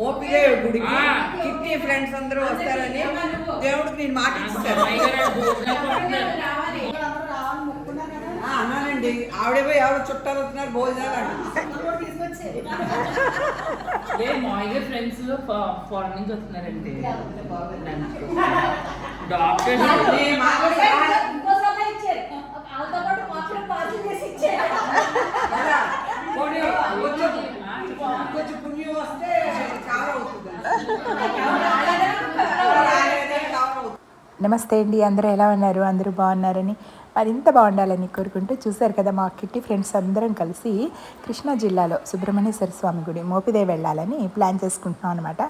మోపిదేవి గుడికి kitty friends అందరూ వస్తారని దేవుడికి నేను మాట అన్నానండి. ఆవిడ పోయి ఆవిడ చుట్టాలు వస్తున్నారు భోజనాలు ఫ్రెండ్స్ ఫారెన్ నుంచి వస్తున్నారండి. కొంచెం పుణ్యం వస్తే నమస్తే అండి అందరూ ఎలా ఉన్నారు? అందరూ బాగున్నారని మరింత బాగుండాలని కోరుకుంటూ చూశారు కదా మా కిట్టి ఫ్రెండ్స్ అందరం కలిసి కృష్ణా జిల్లాలో సుబ్రహ్మణ్యేశ్వర స్వామి గుడి మోపిదే వెళ్ళాలని ప్లాన్ చేసుకుంటున్నాం అనమాట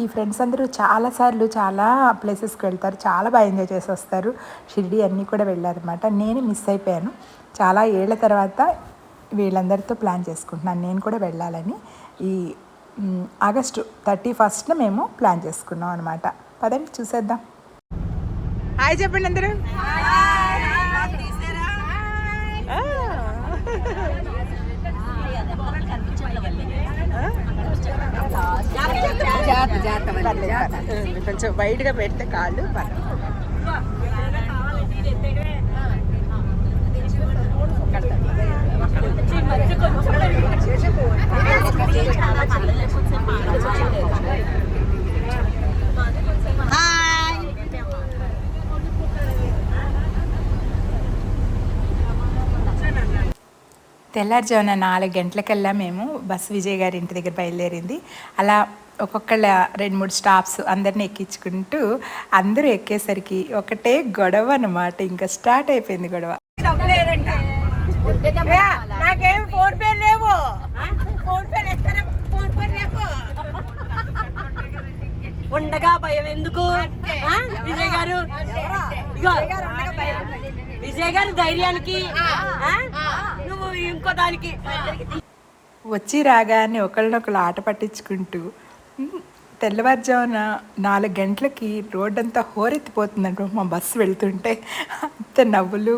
ఈ ఫ్రెండ్స్ అందరూ చాలాసార్లు చాలా ప్లేసెస్కి వెళ్తారు చాలా బాగా ఎంజాయ్ చేసి వస్తారు. షిరిడి అన్నీ కూడా వెళ్ళారనమాట నేను మిస్ అయిపోయాను. చాలా ఏళ్ళ తర్వాత వీళ్ళందరితో ప్లాన్ చేసుకుంటున్నాను. నేను కూడా వెళ్ళాలని ఈ ఆగస్టు థర్టీ ఫస్ట్న మేము ప్లాన్ చేసుకున్నాం అనమాట పదండి చూసేద్దాం. హాయ్ చెప్పండి అందరూ. కొంచెం వైడ్గా పెడితే కాళ్ళు తెల్లారుజామున నాలుగు గంటలకల్లా మేము బస్ విజయ్ గారి ఇంటి దగ్గర బయలుదేరింది. అలా ఒక్కొక్కళ్ళ రెండు మూడు స్టాఫ్స్ అందరిని ఎక్కించుకుంటూ అందరూ ఎక్కేసరికి ఒకటే గొడవ అనమాట ఇంకా స్టార్ట్ అయిపోయింది గొడవ. నాకేం ఫోన్ పే లేవు. ఫోన్ పే ఇస్తారా ఫోన్ పే లేవు. ఉండగా భయం ఎందుకు? విజయ్ గారు? ఇగో విజయ్ గారు ధైర్యానికి ఆ? నువ్వు ఇంకో దానికి. వచ్చి రాగానే ఒకళ్ళనొకళ్ళు ఆట పట్టించుకుంటూ తెల్లవారుజామున నాలుగు గంటలకి రోడ్డంతా హోరెత్తిపోతుందంట మా బస్సు వెళ్తుంటే అంత నవ్వులు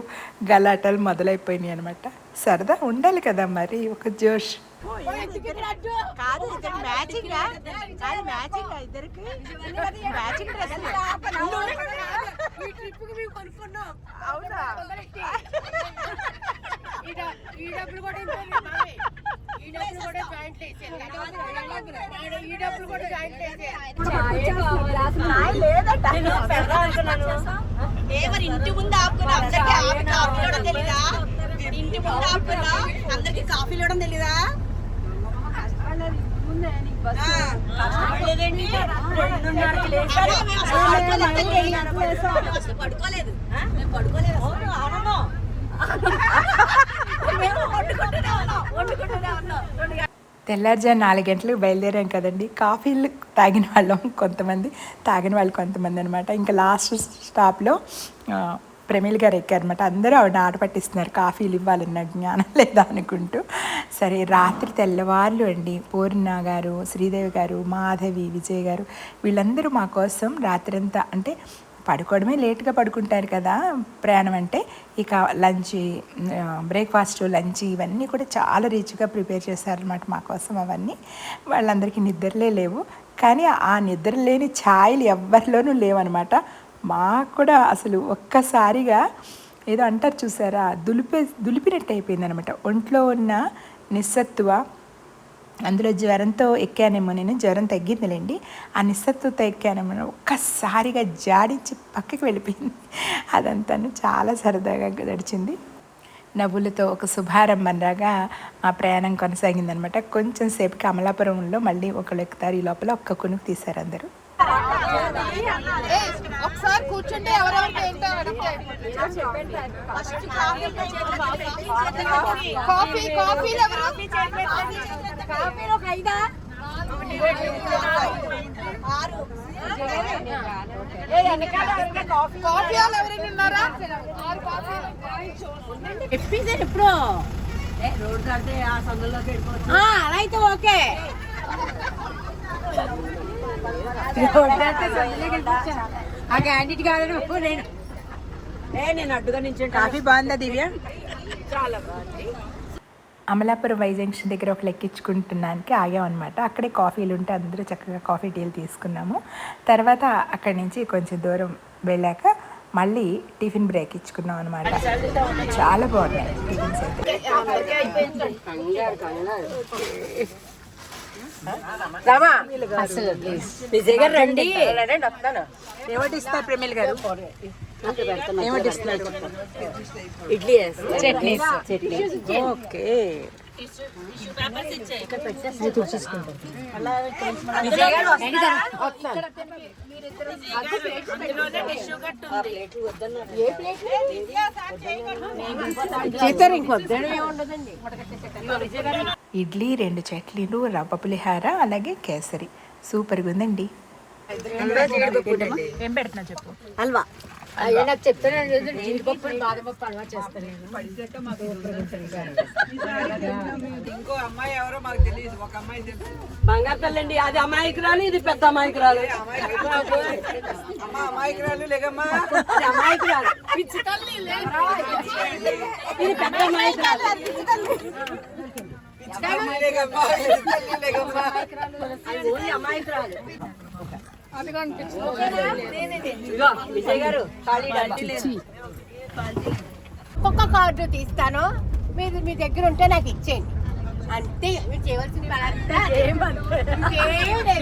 గలాటలు మొదలైపోయినాయి అనమాట సరదా ఉండాలి కదా మరి ఒక జోష్. ఈ డబ్బులు కూడా ఎవరి ఇంటి ముందు ఆపుకున్నా? అందరికి ఆపి కాఫీ ఇవ్వడం తెలీదా? ఇంటి ముందు ఆపుకున్నా? అందరికి కాఫీ ఇవ్వడం తెలీదా? పడుకోలేదు. పడుకోలేదు. తెల్లారుజాము నాలుగు గంటలకు బయలుదేరాం కదండి. కాఫీలు తాగిన వాళ్ళం కొంతమంది తాగిన వాళ్ళు కొంతమంది అనమాట ఇంకా లాస్ట్ స్టాప్లో ఆ, ప్రమీల్ గారు ఎక్కారనమాట అందరూ ఆవిడ ఆట పట్టిస్తున్నారు. కాఫీలు ఇవ్వాలన్న జ్ఞానం లేదా అనుకుంటూ. సరే రాత్రి తెల్లవార్లు అండి. పూర్ణ గారు శ్రీదేవి గారు మాధవి విజయ్ గారు వీళ్ళందరూ మా కోసం రాత్రంతా అంటే పడుకోవడమే లేట్గా పడుకుంటారు కదా ప్రయాణం అంటే. ఇక లంచ్ బ్రేక్ఫాస్ట్ లంచ్ ఇవన్నీ కూడా చాలా రీచ్గా ప్రిపేర్ చేశారనమాట మా కోసం అవన్నీ. వాళ్ళందరికీ నిద్రలే లేవు. కానీ ఆ నిద్ర లేని ఛాయలు ఎవరిలోనూ లేవన్నమాట. మాకు కూడా అసలు ఒక్కసారిగా ఏదో అంటారు చూసారా దులిపే దులిపినట్టు అయిపోయింది అనమాట ఒంట్లో ఉన్న నిస్సత్తువ అందులో జ్వరంతో ఎక్కానేమో నేను జ్వరం తగ్గిందిలేండి. ఆ నిస్సత్తుతో ఎక్కానేమో ఒక్కసారిగా జాడించి పక్కకి వెళ్ళిపోయింది. అదంతాను చాలా సరదాగా గడిచింది. నవ్వులతో ఒక శుభారంభంలాగా ఆ ప్రయాణం కొనసాగిందనమాట. కొంచెం సేపుకి అమలాపురంలో మళ్ళీ ఒకళ్ళు ఎక్కుతారు. ఈ లోపల ఒక్క కొనుక్కు తీశారు అందరూ. ఒకసారి కూర్చుంటే ఎవరెవరికి ఏంటో కాఫీ కాఫీలు ఎవరు? కాఫీలు ఒక ఐదా కాఫీ వాళ్ళు ఎవరైనా ఉన్నారా ఆరు కాఫీలు. ఎప్పిదే ఎప్పుడు రోడ్ కడితే ఆ సందులోకి వెళ్ళిపోవచ్చు అలా అయితే ఓకే. రోడ్ కడితే సందులోకి వెళ్ళిపోవచ్చు ఆ క్యాండిడేట్ కాదని ఒప్పు నేను. ఏ నేను అడ్డుగా నుంచి కాఫీ బాగుందా దివ్య? అమలాపురం వై జంక్షన్ దగ్గర ఒక లెక్కించుకుంటున్నానికి ఆగామన్నమాట అక్కడే కాఫీలు ఉంటే అందరూ చక్కగా కాఫీ టీలు తీసుకున్నాము. తర్వాత అక్కడి నుంచి కొంచెం దూరం వెళ్ళాక మళ్ళీ టిఫిన్ బ్రేక్ ఇచ్చుకున్నాం అనమాట చాలా బాగున్నాయి టిఫిన్స్ అయితే. విజయ్ గారు. రండి. ఏమిటి ఇస్తారు ప్రేమిల్ గారు? ఏమిటి ఇస్తున్నారు ఇడ్లీ చట్నీ. ఓకే. విజయ్ గారు? ఇడ్లీ రెండు చట్నీలు రవ్వ పులిహార అలాగే కేసరి. సూపర్గా ఉందండి. ఏం పెడుతున్నా చెప్పు? హల్వా. అయ్యా నాకు చెప్తాను జీడిపప్పు బాదపప్పు హల్వా చేస్తాను ఇంకో అమ్మాయి ఎవరో మాకు తెలియదు ఒక అమ్మాయి తెలుసు బంగారు తల్లండి అది అమాయకురాలు ఇది పెద్ద అమాయకురాలు. అమ్మ అమాయకురాలు. లేకమ్మా ఇది పెద్ద అమాయకురాలు. ఒక్కొక్క కార్డు తీస్తాను. మీరు మీ దగ్గర ఉంటే నాకు ఇచ్చేయండి. అంతే. మీరు చేయవలసిన.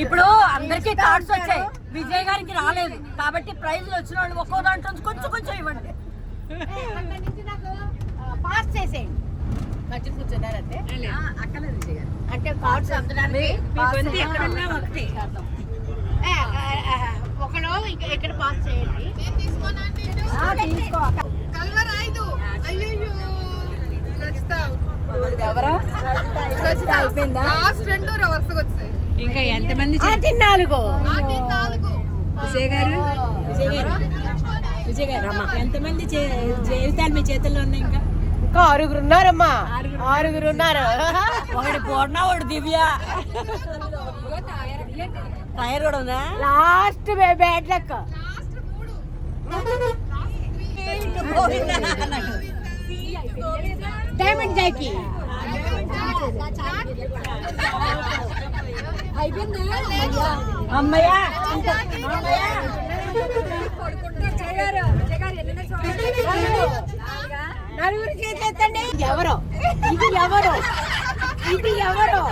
ఇప్పుడు అందరికీ కార్డ్స్ వచ్చాయి. విజయ్ గారికి రాలేదు. కాబట్టి ప్రైజ్లు వచ్చిన వాళ్ళు ఒక్కో దాంట్లో కొంచెం కొంచెం ఇవ్వండి. పాస్ చేసేయండి. మధ్య కూర్చున్నారంటే అక్కలేదు విజయ్ గారు అంటే కార్డ్స్ అందడానికి పాస్ ఒకడు ఇక- ఇక్కడ పాస్ చేయండి? ఆ, తీసుకో. అది నాలుగు. విజయ్ గారు విజయ్ గారు? విజయ్ గారు. అమ్మ ఎంతమంది జీవితాలు మీ చేతుల్లో ఉన్నాయి ఇంకా? ఇంకా ఆరుగురు ఉన్నారమ్మా ఆరుగురు ఉన్నారు ఒకటి పూర్ణ ఒకటి దివ్య టైర్ కూడా ఉందా లాస్ట్ బ్యాడ్ లక్ డైమండ్ జాకీ అమ్మయ్య నలుగురు చేసేస్తండి ఎవరో? ఇది ఎవరు? ఇది ఎవరు?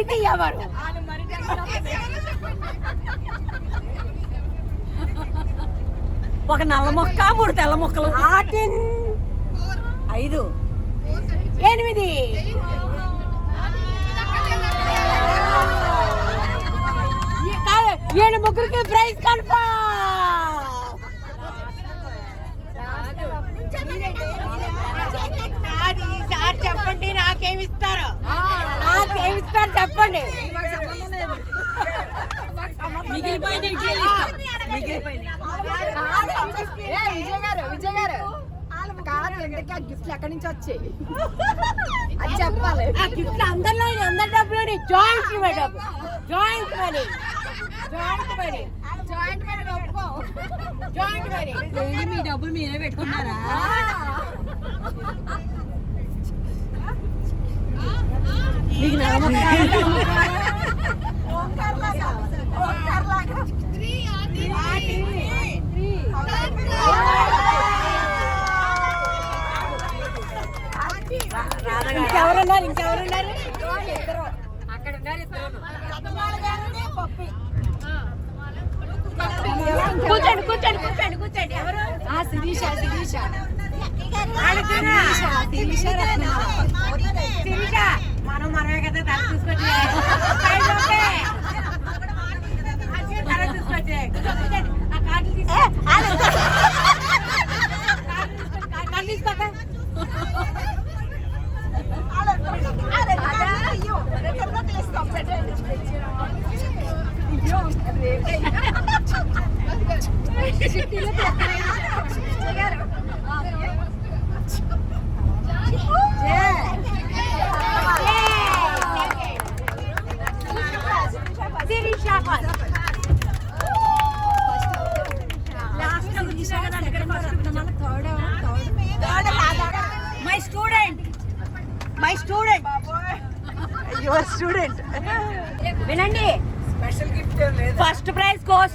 ఇది ఎవరు? ఒక నల్ల మొక్క మూడు తెల్ల మొక్కలు. ఐదు. ఎనిమిది. ఏడు ముగ్గురికి ప్రైజ్ కన్ఫర్మ్ చెప్పండి నాకేమిస్తారు నాకేమిస్తారు చెప్పండి. మిగిలిపోయిన ఇడ్లీలు ఇస్తాం. మిగిలిపోయిన విజయ్ గారు విజయ్ గారు కాదు ఎందుకు ఆ గిఫ్ట్లు ఎక్కడి నుంచి వచ్చాయి? అది చెప్పాలి. ఆ గిఫ్ట్ అందరిలో అందరి డబ్బులు joint madam. Joint money joint money జాయింట్గా ఒప్పుకో. జాయింట్ మనీ మీ డబ్బులు మీరే పెట్టుకున్నారా? ఇంకెవరున్నారు? ఇంకెవరున్నారు? కూర్చోండి కూర్చోండి కూర్చోండి కూర్చోండి. ఎవరు? శిరీష. శిరీష. మనం మనమే కదా తల చూసుకొచ్చి సైడ్ ఓకే. మంచిగా తల చూసుకొచ్చి. కూర్చో, కూర్చోండి. ఆ కార్డులు తీసుకో. కార్డులు తీసుకో,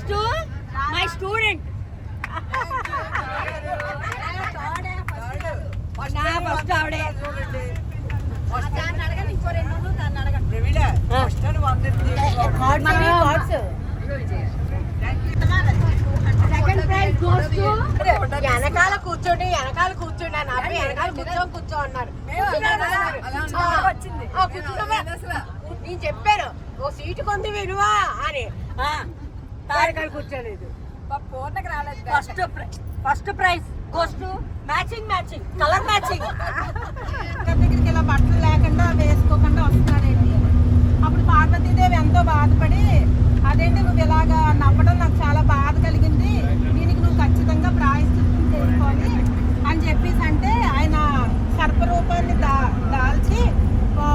టు మై స్టూడెంట్ ఫస్ట్ ఆవిడే. టు వెనకాల కూర్చోండి వెనకాల కూర్చోండి అని ఆపి వెనకాల కూర్చో కూర్చో అన్నారు? నేను చెప్పాను ఓ సీటు కొంది విలువా అని. వెనకాల కూర్చోలేదు. పూర్ణకి రాలేదు first first prize goes to matching matching colour matching దగ్గరికి ఇలా బట్టలు లేకుండా వేసుకోకుండా వస్తున్నాడండి అప్పుడు పార్వతీదేవి ఎంతో బాధపడి అదేంటి నువ్వు ఇలాగా నవ్వడం నాకు చాలా బాధ కలిగింది. దీనికి నువ్వు ఖచ్చితంగా ప్రాయశ్చిత్తం చేసుకోవాలి అని చెప్పేసి అంటే ఆయన సర్పరూపాన్ని దా దాల్చి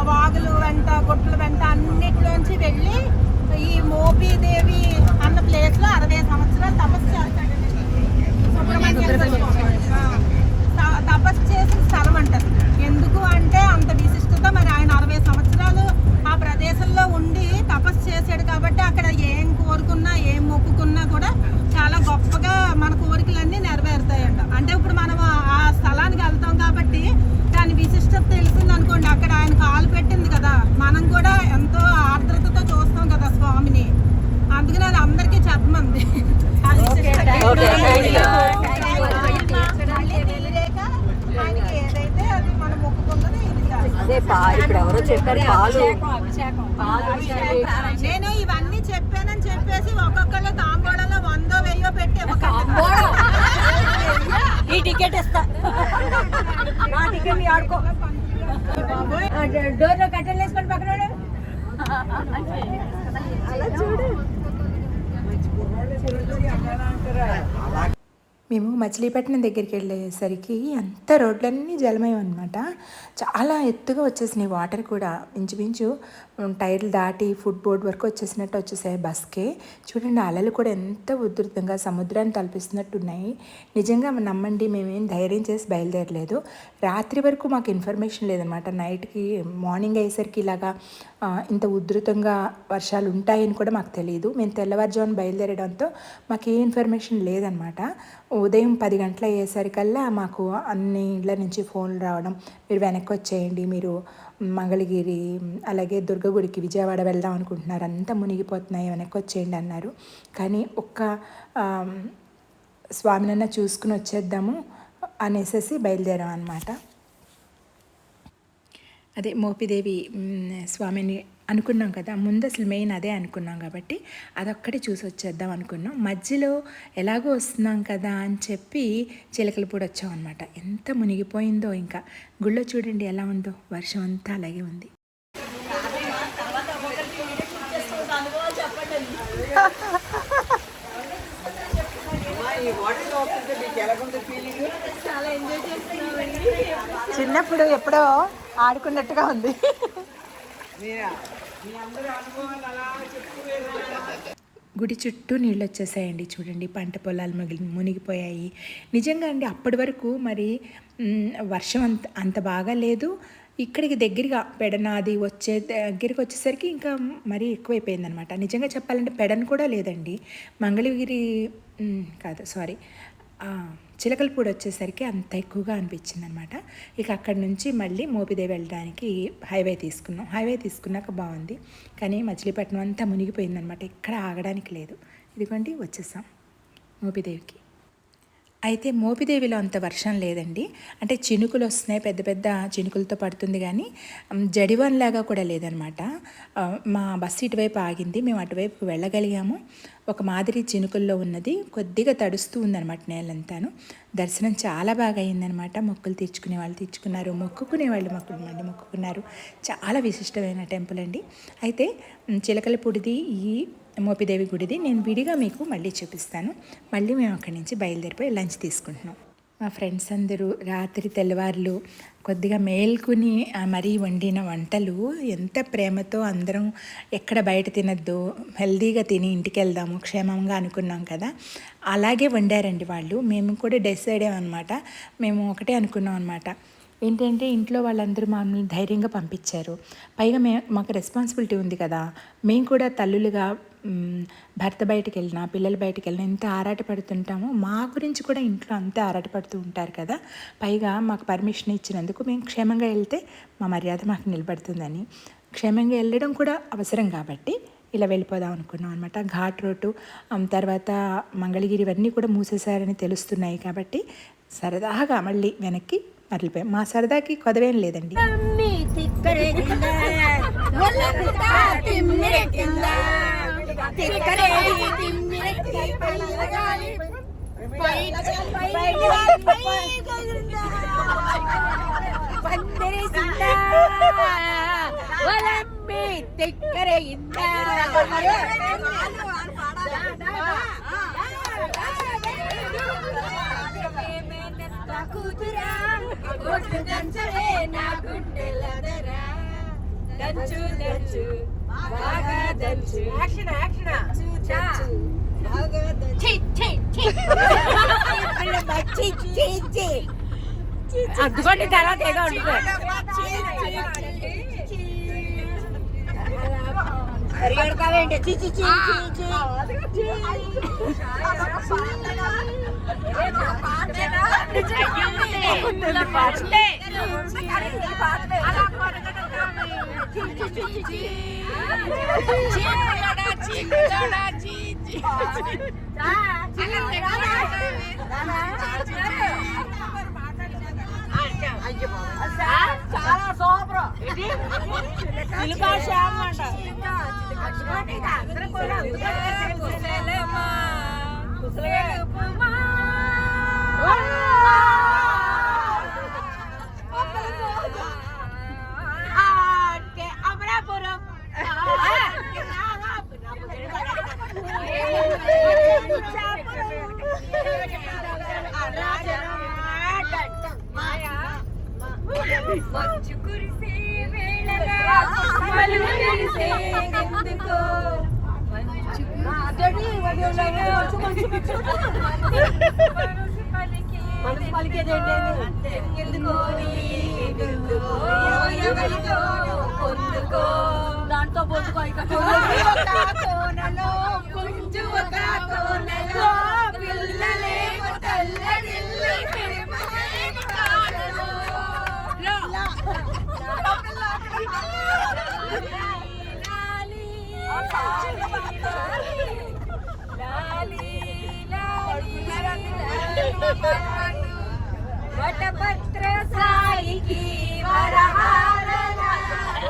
వాగులు వెంట గుట్టల వెంట అన్నిటిలోంచి వెళ్ళి ఈ మోపీదేవి అన్న ప్లేస్లో అరవై సంవత్సరాలు తపస్సు. త- తపస్సు చేసిన స్థలం అంటారు. ఎందుకు అంటే అంత విశిష్టత మరి ఆయన అరవై సంవత్సరాలు ఆ ప్రదేశంలో ఉండి తపస్సు చేశాడు కాబట్టి అక్కడ ఏం కోరుకున్నా ఏం మొక్కుకున్నా కూడా చాలా గొప్పగా మన కోరికలన్నీ నెరవేరుతాయంట అంటే ఇప్పుడు మనం ఆ స్థలానికి వెళ్తాం కాబట్టి దాని విశిష్టత తెలిసింది అనుకోండి అక్కడ ఆయన కాలు పెట్టింది కదా మనం కూడా ఎంతో ఆర్ద్రతతో చూస్తాం కదా స్వామిని అందుకని అది అందరికీ చెప్పమంది అది మళ్ళీ తెలియలేక ఆయనకి ఏదైతే అది మనం మొక్కుకున్నది ఇది చేస్తాం. ఇప్పుడు ఎవరో చెప్పారు పాలు నేను ఇవన్నీ చెప్పానని చెప్పేసి ఒక్కొక్కళ్ళు తాంబూలంలో వందో వెయ్యో పెట్టి ఈ టికెట్ ఇస్తా నా టికెట్ ఆడుకో డోర్లో కట్టెలు వేసుకొని పక్కన ఉండు. మేము మచిలీపట్నం దగ్గరికి వెళ్ళేసరికి అంత రోడ్లన్నీ జలమయం అనమాట చాలా ఎత్తుగా వచ్చేసినాయి వాటర్ కూడా. ఇంచుమించు టైర్లు దాటి ఫుట్ బోర్డ్ వరకు వచ్చేసినట్టు వచ్చేసాయి బస్కే. చూడండి అలలు కూడా ఎంత ఉధృతంగా సముద్రాన్ని తలపిస్తున్నట్టు ఉన్నాయి నిజంగా నమ్మండి మేమేం ధైర్యం చేసి బయలుదేరలేదు. రాత్రి వరకు మాకు ఇన్ఫర్మేషన్ లేదనమాట నైట్కి మార్నింగ్ అయ్యేసరికి ఇలాగా ఇంత ఉధృతంగా వర్షాలు ఉంటాయని కూడా మాకు తెలియదు మేము తెల్లవారుజామున బయలుదేరడంతో మాకు ఏ ఇన్ఫర్మేషన్ లేదనమాట. ఉదయం పది గంటల అయ్యేసరికల్లా మాకు అన్ని ఇళ్ళ నుంచి ఫోన్లు రావడం మీరు వెనక్కి వచ్చేయండి మీరు మంగళగిరి అలాగే దుర్గగుడికి విజయవాడ వెళ్దాం అనుకుంటున్నారు అంతా మునిగిపోతున్నాయి వెనక్కి వచ్చేయండి అన్నారు. కానీ ఒక్క స్వామినన్న స్వామినన్నా చూసుకుని వచ్చేద్దాము అనేసి బయలుదేరాం అనమాట అదే మోపిదేవి స్వామిని అనుకున్నాం కదా ముందు అసలు మెయిన్ అదే అనుకున్నాం కాబట్టి అదొక్కటి చూసి వచ్చేద్దాం అనుకున్నాం. మధ్యలో ఎలాగో వస్తున్నాం కదా అని చెప్పి చిలకలపూడి వచ్చాం అనమాట ఎంత మునిగిపోయిందో ఇంకా. గుళ్ళో చూడండి ఎలా ఉందో. వర్షం అంతా అలాగే ఉంది. చిన్నప్పుడు ఎప్పుడో ఆడుకున్నట్టుగా ఉంది. మీరా? మీ అందరి అనుభవాలు అలా చెప్పుకునే గుడి చుట్టూ నీళ్ళు వచ్చేసాయండి చూడండి. పంట పొలాలు మిగిలి మునిగిపోయాయి. నిజంగా అండి అప్పటి వరకు మరి వర్షం అంత అంత బాగా లేదు. ఇక్కడికి దగ్గరగా పెడనాది వచ్చే దగ్గరికి వచ్చేసరికి ఇంకా మరీ ఎక్కువైపోయిందనమాట నిజంగా చెప్పాలంటే పెడన్ కూడా లేదండి. మంగళగిరి కాదు సారీ. చిలకలపూడి వచ్చేసరికి అంత ఎక్కువగా అనిపించింది అనమాట ఇక అక్కడి నుంచి మళ్ళీ మోపిదే వెళ్ళడానికి హైవే తీసుకున్నాం. హైవే తీసుకున్నాక బాగుంది. కానీ మచిలీపట్నం అంతా మునిగిపోయిందనమాట. ఎక్కడ ఆగడానికి లేదు. ఇదిగోండి వచ్చేసాం మోపిదేవికి. అయితే మోపిదేవిలో అంత వర్షం లేదండి. అంటే చినుకులు వస్తున్నాయి పెద్ద పెద్ద చినుకులతో పడుతుంది కానీ జడివన్లాగా కూడా లేదనమాట. మా బస్సు ఇటువైపు ఆగింది మేము అటువైపు వెళ్ళగలిగాము. ఒక మాదిరి చినుకుల్లో ఉన్నది కొద్దిగా తడుస్తూ ఉందన్నమాట నేలంతాను. దర్శనం చాలా బాగా అయిందనమాట. మొక్కులు తీర్చుకునే వాళ్ళు తీర్చుకున్నారు మొక్కుకునే వాళ్ళు మొక్కులు మళ్ళీ మొక్కుకున్నారు. చాలా విశిష్టమైన టెంపుల్ అండి. అయితే చిలకలపూడిది ఈ మోపిదేవి గుడిది. నేను విడిగా మీకు మళ్ళీ చూపిస్తాను. మళ్ళీ మేము అక్కడి నుంచి బయలుదేరిపోయి లంచ్ తీసుకుంటున్నాం. మా ఫ్రెండ్స్ అందరూ రాత్రి తెల్లవారులు కొద్దిగా మేల్కొని మరీ వండిన వంటలు ఎంత ప్రేమతో అందరం ఎక్కడ బయట తినద్దు హెల్దీగా తిని ఇంటికి వెళ్దాము క్షేమంగా అనుకున్నాం కదా. అలాగే వండారండి వాళ్ళు. మేము కూడా డిసైడ్ అనమాట మేము ఒకటే అనుకున్నాం అనమాట ఏంటంటే ఇంట్లో వాళ్ళందరూ మమ్మల్ని ధైర్యంగా పంపించారు. పైగా మే మాకు రెస్పాన్సిబిలిటీ ఉంది కదా. మేము కూడా తల్లులుగా భర్త బయటకు వెళ్ళినా పిల్లలు బయటకు వెళ్ళినా ఎంత ఆరాటపడుతుంటామో మా గురించి కూడా ఇంట్లో అంతే ఆరాటపడుతూ ఉంటారు కదా. పైగా మాకు పర్మిషన్ ఇచ్చినందుకు మేము క్షేమంగా వెళ్తే మా మర్యాద మాకు నిలబడుతుందని. క్షేమంగా వెళ్ళడం కూడా అవసరం కాబట్టి ఇలా వెళ్ళిపోదాం అనుకున్నాం అనమాట ఘాట్ రోడ్డు తర్వాత మంగళగిరి ఇవన్నీ కూడా మూసేశారని తెలుస్తున్నాయి కాబట్టి సరదాగా మళ్ళీ వెనక్కి మరలిపోయాం. మా సరదాకి కొదవేం లేదండి. అమ్మి తిక్కరేగింద ఒళ్ళంతా కూతురా దంచలే నా దంచు దంచు. బాగా దంచు యాక్షన్. యాక్షన్ అద్దుకోండి తర్వాత ఏదో పరిగెడతావేంటి చి చి చి చి చి చాలా సూపర్ ఇది అమరాపురం వటపత్ర సాయికి వరహా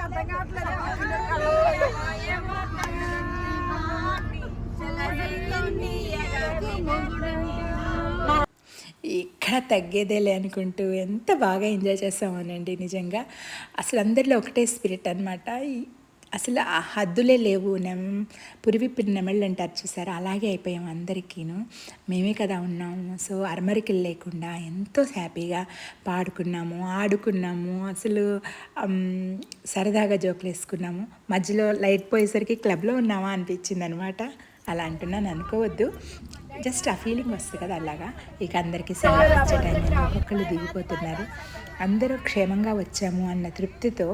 అర్థం కాదు ఇక్కడ తగ్గేదేలే అనుకుంటూ ఎంత బాగా ఎంజాయ్ చేస్తామోనండి నిజంగా. అసలు అందరిలో ఒకటే స్పిరిట్ అనమాట అసలు ఆ హద్దులే లేవు. నెమ్ పురివిప్పిన నెమళ్ళు అంటారు చూసారు? అలాగే అయిపోయాం అందరికీను. మేమే కదా ఉన్నాము. సో అరమరికలు లేకుండా ఎంతో హ్యాపీగా పాడుకున్నాము ఆడుకున్నాము. అసలు సరదాగా జోకులు వేసుకున్నాము మధ్యలో లైట్ పోయేసరికి క్లబ్లో ఉన్నామా అనిపించింది అనమాట అలా అంటున్నాను అనుకోవద్దు. జస్ట్ ఆ ఫీలింగ్ వస్తుంది కదా అలాగా. ఇక అందరికీ సెలవు వచ్చే టైంలో ఒక్కొక్కళ్ళు దిగిపోతున్నారు. అందరూ క్షేమంగా వచ్చాము అన్న తృప్తితో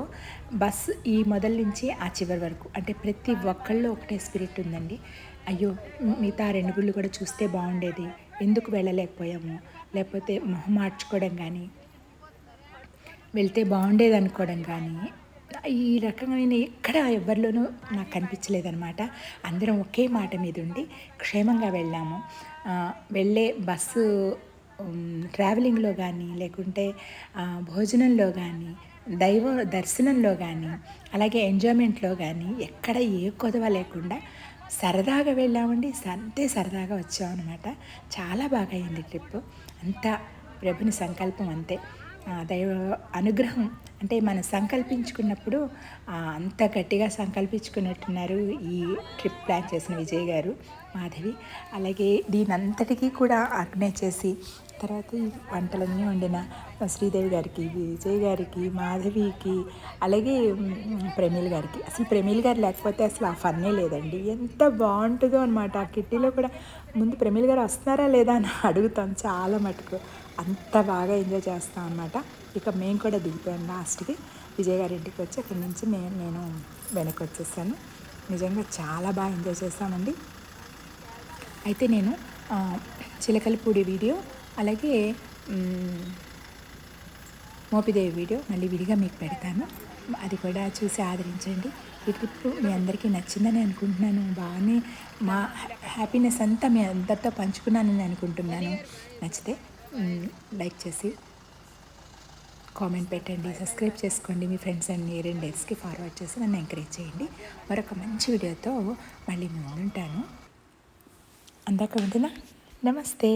బస్సు ఈ మొదల నుంచి ఆ చివరి వరకు. అంటే ప్రతి ఒక్కళ్ళు ఒకటే స్పిరిట్ ఉందండి. అయ్యో మిగతా రెండు గుళ్ళు కూడా చూస్తే బాగుండేది. ఎందుకు వెళ్ళలేకపోయాము? లేకపోతే మొహం మార్చుకోవడం కానీ వెళ్తే బాగుండేది అనుకోవడం కానీ ఈ రకమైన ఎక్కడ ఎవరిలోనూ నాకు కనిపించలేదనమాట అందరం ఒకే మాట మీద ఉండి క్షేమంగా వెళ్ళాము. వెళ్ళే బస్సు ట్రావెలింగ్లో కానీ లేకుంటే భోజనంలో కానీ దైవ దర్శనంలో కానీ అలాగే ఎంజాయ్మెంట్లో కానీ ఎక్కడ ఏ కొదవ లేకుండా సరదాగా వెళ్ళామండి. అంతే సరదాగా వచ్చామన్నమాట. చాలా బాగా అయింది ట్రిప్ అంతా ప్రభుని సంకల్పం అంతే. దైవ అనుగ్రహం అంటే మనం సంకల్పించుకున్నప్పుడు అంత గట్టిగా సంకల్పించుకున్నట్టున్నారు ఈ ట్రిప్ ప్లాన్ చేసిన విజయ్ గారు మాధవి. అలాగే దీని అంతటికీ కూడా ఆర్గనైజ్ చేసి తర్వాత ఈ వంటలన్నీ వండిన శ్రీదేవి గారికి విజయ్ గారికి మాధవికి అలాగే ప్రమీల్ గారికి. అసలు ప్రమీల్ గారు లేకపోతే అసలు ఆ ఫన్నే లేదండి. ఎంత బాగుంటుందో అనమాట ఆ కిట్టీలో కూడా ముందు ప్రమీల్ గారు వస్తున్నారా లేదా అని అడుగుతాం చాలా మటుకు. అంత బాగా ఎంజాయ్ చేస్తాం అనమాట ఇక మేము కూడా దిగిపోయాం లాస్ట్కి. విజయ్ గారి ఇంటికి వచ్చి అక్కడి నుంచి నేను నేను వెనక్కి వచ్చేసాను. నిజంగా చాలా బాగా ఎంజాయ్ చేస్తామండి. అయితే నేను చిలకలపూడి వీడియో అలాగే మోపిదేవి వీడియో మళ్ళీ విడిగా మీకు పెడతాను. అది కూడా చూసి ఆదరించండి. ఈ ట్రిప్ మీ అందరికీ నచ్చిందని అనుకుంటున్నాను. బాగానే మా హ్యాపీనెస్ అంతా మీ అందరితో పంచుకున్నానని అనుకుంటున్నాను. నచ్చితే లైక్ చేసి కామెంట్ పెట్టండి సబ్స్క్రైబ్ చేసుకోండి మీ ఫ్రెండ్స్ అండ్ నియర్ అండ్ డేస్కి ఫార్వర్డ్ చేసి నన్ను ఎంకరేజ్ చేయండి. మరొక మంచి వీడియోతో మళ్ళీ మీ ముందుంటాను. అందాక ఉంటున్నా నమస్తే.